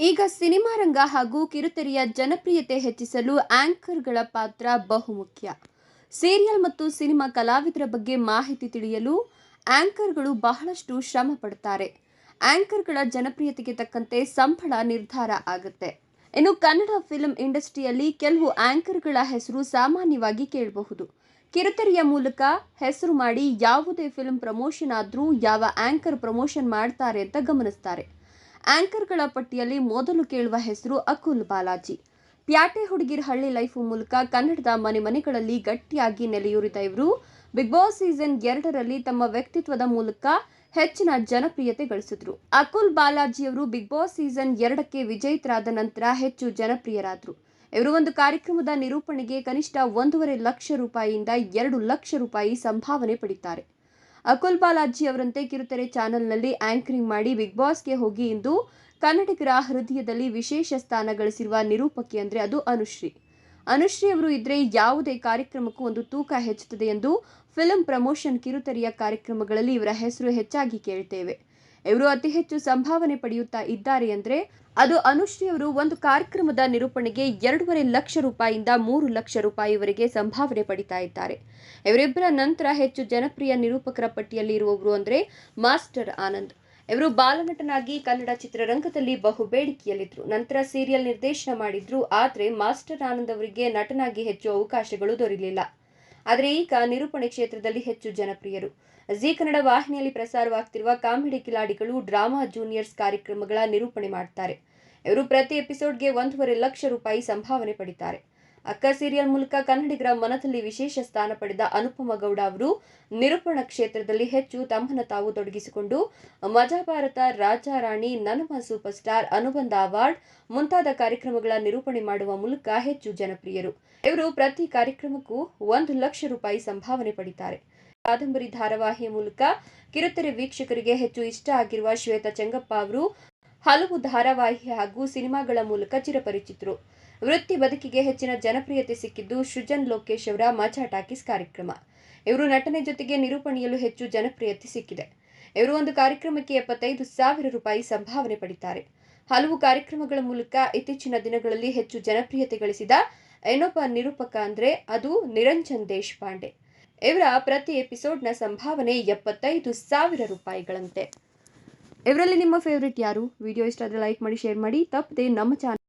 ಈಗ ಸಿನಿಮಾ ರಂಗ ಹಾಗೂ ಕಿರುತೆರೆಯ ಜನಪ್ರಿಯತೆ ಹೆಚ್ಚಿಸಲು ಆಂಕರ್ಗಳ ಪಾತ್ರ ಬಹುಮುಖ್ಯ. ಸೀರಿಯಲ್ ಮತ್ತು ಸಿನಿಮಾ ಕಲಾವಿದರ ಬಗ್ಗೆ ಮಾಹಿತಿ ತಿಳಿಯಲು ಆಂಕರ್ಗಳು ಬಹಳಷ್ಟು ಶ್ರಮ ಪಡ್ತಾರೆ. ಆಂಕರ್ಗಳ ಜನಪ್ರಿಯತೆಗೆ ತಕ್ಕಂತೆ ಸಂಬಳ ನಿರ್ಧಾರ ಆಗುತ್ತೆ. ಇನ್ನು ಕನ್ನಡ ಫಿಲ್ಮ್ ಇಂಡಸ್ಟ್ರಿಯಲ್ಲಿ ಕೆಲವು ಆಂಕರ್ಗಳ ಹೆಸರು ಸಾಮಾನ್ಯವಾಗಿ ಕೇಳಬಹುದು. ಕಿರುತೆರೆಯ ಮೂಲಕ ಹೆಸರು ಮಾಡಿ ಯಾವುದೇ ಫಿಲ್ಮ್ ಪ್ರಮೋಷನ್ ಆದರೂ ಯಾವ ಆಂಕರ್ ಪ್ರಮೋಷನ್ ಮಾಡ್ತಾರೆ ಅಂತ ಗಮನಿಸ್ತಾರೆ. ಆಂಕರ್ಗಳ ಪಟ್ಟಿಯಲ್ಲಿ ಮೊದಲು ಕೇಳುವ ಹೆಸರು ಅಕುಲ್ ಬಾಲಾಜಿ. ಪ್ಯಾಟೆ ಹುಡುಗಿರ್ ಹಳ್ಳಿ ಲೈಫ್ ಮೂಲಕ ಕನ್ನಡದ ಮನೆ ಮನೆಗಳಲ್ಲಿ ಗಟ್ಟಿಯಾಗಿ ನೆಲೆಯೂರಿದ ಇವರು, ಬಿಗ್ ಬಾಸ್ ಸೀಸನ್ ಎರಡರಲ್ಲಿ ತಮ್ಮ ವ್ಯಕ್ತಿತ್ವದ ಮೂಲಕ ಹೆಚ್ಚಿನ ಜನಪ್ರಿಯತೆ ಗಳಿಸಿದ್ರು. ಅಕುಲ್ ಬಾಲಾಜಿಯವರು ಬಿಗ್ ಬಾಸ್ ಸೀಸನ್ ಎರಡಕ್ಕೆ ವಿಜೇತರಾದ ನಂತರ ಹೆಚ್ಚು ಜನಪ್ರಿಯರಾದರು. ಇವರು ಒಂದು ಕಾರ್ಯಕ್ರಮದ ನಿರೂಪಣೆಗೆ ಕನಿಷ್ಠ ಒಂದೂವರೆ ಲಕ್ಷ ರೂಪಾಯಿಯಿಂದ ಎರಡು ಲಕ್ಷ ರೂಪಾಯಿ ಸಂಭಾವನೆ ಪಡಿತಾರೆ. ಅಕುಲ್ ಬಾಲಾಜಿ ಅವರಂತೆ ಕಿರುತೆರೆ ಚಾನೆಲ್ನಲ್ಲಿ ಆಂಕರಿಂಗ್ ಮಾಡಿ ಬಿಗ್ ಬಾಸ್ಗೆ ಹೋಗಿ ಇಂದು ಕನ್ನಡಿಗರ ಹೃದಯದಲ್ಲಿ ವಿಶೇಷ ಸ್ಥಾನ ಗಳಿಸಿರುವ ನಿರೂಪಕಿ ಅಂದರೆ ಅದು ಅನುಶ್ರೀ. ಅನುಶ್ರೀ ಅವರು ಇದ್ರೆ ಯಾವುದೇ ಕಾರ್ಯಕ್ರಮಕ್ಕೂ ಒಂದು ತೂಕ ಹೆಚ್ಚುತ್ತದೆ ಎಂದು ಫಿಲಂ ಪ್ರಮೋಷನ್ ಕಿರುತೆರೆಯ ಕಾರ್ಯಕ್ರಮಗಳಲ್ಲಿ ಇವರ ಹೆಸರು ಹೆಚ್ಚಾಗಿ ಕೇಳ್ತೇವೆ. ಇವರು ಅತಿ ಹೆಚ್ಚು ಸಂಭಾವನೆ ಪಡೆಯುತ್ತಾ ಇದ್ದಾರೆ ಅಂದರೆ ಅದು ಅನುಶ್ರೀ ಅವರು ಒಂದು ಕಾರ್ಯಕ್ರಮದ ನಿರೂಪಣೆಗೆ ಎರಡೂವರೆ ಲಕ್ಷ ರೂಪಾಯಿಯಿಂದ ಮೂರು ಲಕ್ಷ ರೂಪಾಯಿವರೆಗೆ ಸಂಭಾವನೆ ಪಡಿತಾ ಇದ್ದಾರೆ. ಇವರಿಬ್ಬರ ನಂತರ ಹೆಚ್ಚು ಜನಪ್ರಿಯ ನಿರೂಪಕರ ಪಟ್ಟಿಯಲ್ಲಿ ಇರುವವರು ಅಂದರೆ ಮಾಸ್ಟರ್ ಆನಂದ್. ಇವರು ಬಾಲನಟನಾಗಿ ಕನ್ನಡ ಚಿತ್ರರಂಗದಲ್ಲಿ ಬಹು ಬೇಡಿಕೆಯಲ್ಲಿದ್ದರು ನಂತರ ಸೀರಿಯಲ್ ನಿರ್ದೇಶನ ಮಾಡಿದ್ರು, ಆದರೆ ಮಾಸ್ಟರ್ ಆನಂದ್ ಅವರಿಗೆ ನಟನಾಗಿ ಹೆಚ್ಚು ಅವಕಾಶಗಳು ದೊರೆಯಲಿಲ್ಲ. ಆದರೆ ಈಗ ನಿರೂಪಣೆ ಕ್ಷೇತ್ರದಲ್ಲಿ ಹೆಚ್ಚು ಜನಪ್ರಿಯರು. ಜೀ ಕನ್ನಡ ವಾಹಿನಿಯಲ್ಲಿ ಪ್ರಸಾರವಾಗ್ತಿರುವ ಕಾಮಿಡಿ ಕಿಲಾಡಿಗಳು, ಡ್ರಾಮಾ ಜೂನಿಯರ್ಸ್ ಕಾರ್ಯಕ್ರಮಗಳ ನಿರೂಪಣೆ ಮಾಡ್ತಾರೆ. ಇವರು ಪ್ರತಿ ಎಪಿಸೋಡ್ಗೆ ಒಂದೂವರೆ ಲಕ್ಷ ರೂಪಾಯಿ ಸಂಭಾವನೆ ಪಡಿತಾರೆ. ಅಕ್ಕ ಸೀರಿಯಲ್ ಮೂಲಕ ಕನ್ನಡಿಗರ ಮನದಲ್ಲಿ ವಿಶೇಷ ಸ್ಥಾನ ಪಡೆದ ಅನುಪಮ ಗೌಡ ಅವರು ನಿರೂಪಣಾ ಕ್ಷೇತ್ರದಲ್ಲಿ ಹೆಚ್ಚು ತಮ್ಮನ್ನು ತಾವು ತೊಡಗಿಸಿಕೊಂಡು, ಮಜಾ ಭಾರತ, ರಾಜಾ ರಾಣಿ, ನನಮ ಸೂಪರ್ ಸ್ಟಾರ್ ಅನುಬಂಧ ಅವಾರ್ಡ್ ಮುಂತಾದ ಕಾರ್ಯಕ್ರಮಗಳ ನಿರೂಪಣೆ ಮಾಡುವ ಮೂಲಕ ಹೆಚ್ಚು ಜನಪ್ರಿಯರು. ಇವರು ಪ್ರತಿ ಕಾರ್ಯಕ್ರಮಕ್ಕೂ ಒಂದು ಲಕ್ಷ ರೂಪಾಯಿ ಸಂಭಾವನೆ ಪಡಿತಾರೆ. ಕಾದಂಬರಿ ಧಾರಾವಾಹಿಯ ಮೂಲಕ ಕಿರುತೆರೆ ವೀಕ್ಷಕರಿಗೆ ಹೆಚ್ಚು ಇಷ್ಟ ಆಗಿರುವ ಶ್ವೇತಾ ಚೆಂಗಪ್ಪ ಅವರು ಹಲವು ಧಾರಾವಾಹಿ ಹಾಗೂ ಸಿನಿಮಾಗಳ ಮೂಲಕ ಚಿರಪರಿಚಿತರು. ವೃತ್ತಿ ಬದುಕಿಗೆ ಹೆಚ್ಚಿನ ಜನಪ್ರಿಯತೆ ಸಿಕ್ಕಿದ್ದು ಸೃಜನ್ ಲೋಕೇಶ್ ಅವರ ಮಜಾ ಟಾಕೀಸ್ ಕಾರ್ಯಕ್ರಮ. ಇವರು ನಟನೆ ಜೊತೆಗೆ ನಿರೂಪಣೆಯಲ್ಲೂ ಹೆಚ್ಚು ಜನಪ್ರಿಯತೆ ಸಿಕ್ಕಿದೆ. ಇವರು ಒಂದು ಕಾರ್ಯಕ್ರಮಕ್ಕೆ ಎಪ್ಪತ್ತೈದು ಸಾವಿರ ರೂಪಾಯಿ ಸಂಭಾವನೆ ಪಡಿತಾರೆ. ಹಲವು ಕಾರ್ಯಕ್ರಮಗಳ ಮೂಲಕ ಇತ್ತೀಚಿನ ದಿನಗಳಲ್ಲಿ ಹೆಚ್ಚು ಜನಪ್ರಿಯತೆ ಗಳಿಸಿದ ಇನ್ನೊಬ್ಬ ನಿರೂಪಕ ಅಂದ್ರೆ ಅದು ನಿರಂಜನ್ ದೇಶಪಾಂಡೆ. ಇವರ ಪ್ರತಿ ಎಪಿಸೋಡ್ನ ಸಂಭಾವನೆ ಎಪ್ಪತ್ತೈದು ಸಾವಿರ ರೂಪಾಯಿಗಳಂತೆ. ಇವರಲ್ಲಿ ನಿಮ್ಮ ಫೇವ್ರೆಟ್ ಯಾರು? ವಿಡಿಯೋ ಇಷ್ಟ ಆದರೆ ಲೈಕ್ ಮಾಡಿ ಶೇರ್ ಮಾಡಿ. ತಪ್ಪದೆ ನಮ್ಮ ಚಾನಲ್